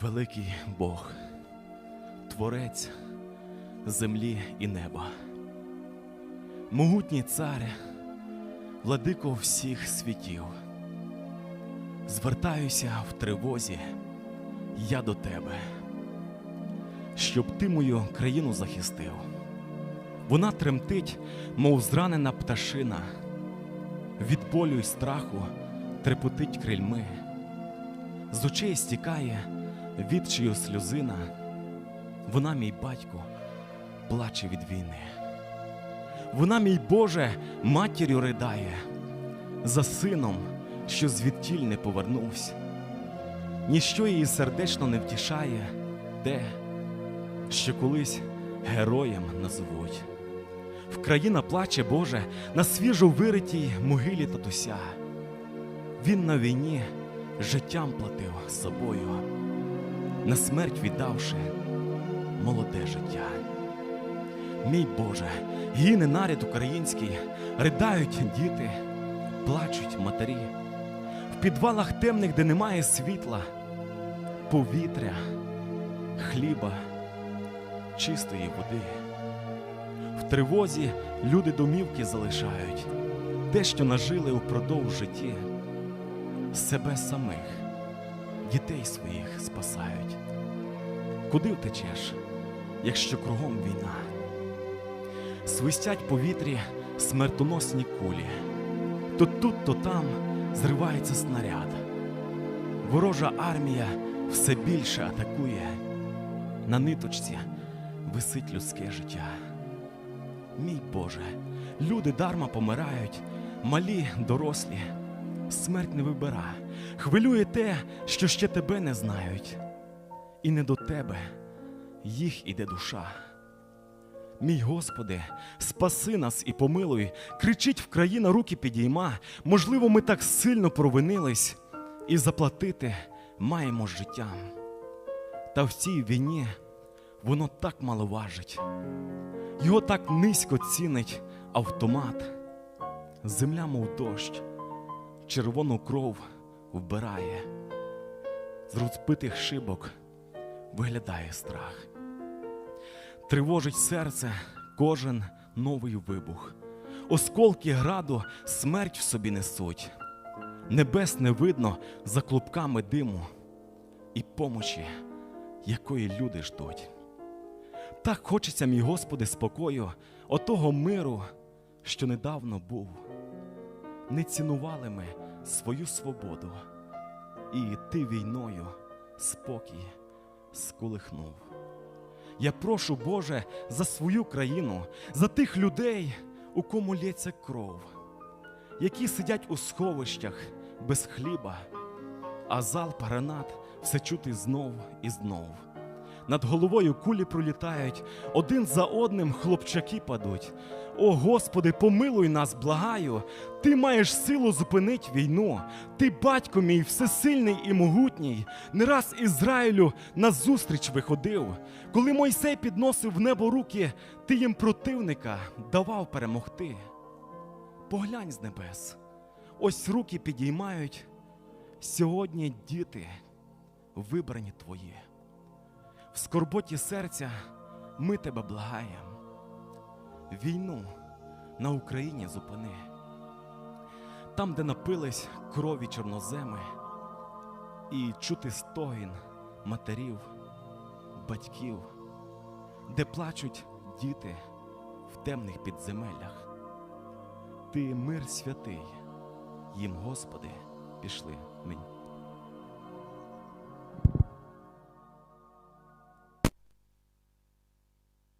Великий Бог, Творець землі і неба, могутній цар, владико всіх світів, звертаюся в тривозі я до тебе, щоб ти мою країну захистив. Вона тремтить, мов зранена пташина, від болю й страху трепотить крильми, з очей стікає відчию сльозина, вона, мій батько, плаче від війни. Вона, мій Боже, матір'ю ридає, за сином, що звідтіль не повернувся. Ніщо її сердечно не втішає, те, що колись героєм назвуть. Вкраїна плаче, Боже, на свіжо виритій могилі татуся. Він на війні життям платив собою, на смерть віддавши молоде життя. Мій Боже, гине наряд український, ридають діти, плачуть матері. В підвалах темних, де немає світла, повітря, хліба, чистої води. В тривозі люди домівки залишають, те, що нажили упродовж житті, себе самих, дітей своїх спасають. Куди втечеш, якщо кругом війна? Свистять повітрі смертоносні кулі, то тут, то там зривається снаряд. Ворожа армія все більше атакує. На ниточці висить людське життя. Мій Боже, люди дарма помирають, малі, дорослі, смерть не вибира. Хвилює те, що ще тебе не знають, і не до тебе їх іде душа. Мій Господи, спаси нас і помилуй, кричить в країна руки підійма. Можливо, ми так сильно провинились і заплатити маємо життям. Та в цій війні воно так мало важить, його так низько цінить автомат. Земля, мов дощ, червону кров вбирає, з розбитих шибок виглядає страх. Тривожить серце кожен новий вибух. Осколки граду смерть в собі несуть. Небес не видно за клубками диму і помочі, якої люди ждуть. Так хочеться, мій Господи, спокою, отого миру, що недавно був. Не цінували ми свою свободу, і ти війною спокій сколихнув. Я прошу, Боже, за свою країну, за тих людей, у кому лється кров, які сидять у сховищах без хліба, а залп гранат все чути знов і знов. Над головою кулі пролітають, один за одним хлопчаки падуть. О Господи, помилуй нас, благаю, Ти маєш силу зупинить війну. Ти, батько мій, всесильний і могутній, не раз Ізраїлю назустріч виходив. Коли Мойсей підносив в небо руки, ти їм противника давав перемогти. Поглянь з небес, ось руки підіймають. Сьогодні діти вибрані твої. В скорботі серця ми тебе благаєм. Війну на Україні зупини. Там, де напились крові чорноземи, і чути стогін матерів, батьків, де плачуть діти в темних підземеллях. Ти мир святий, їм, Господи, пішли мені.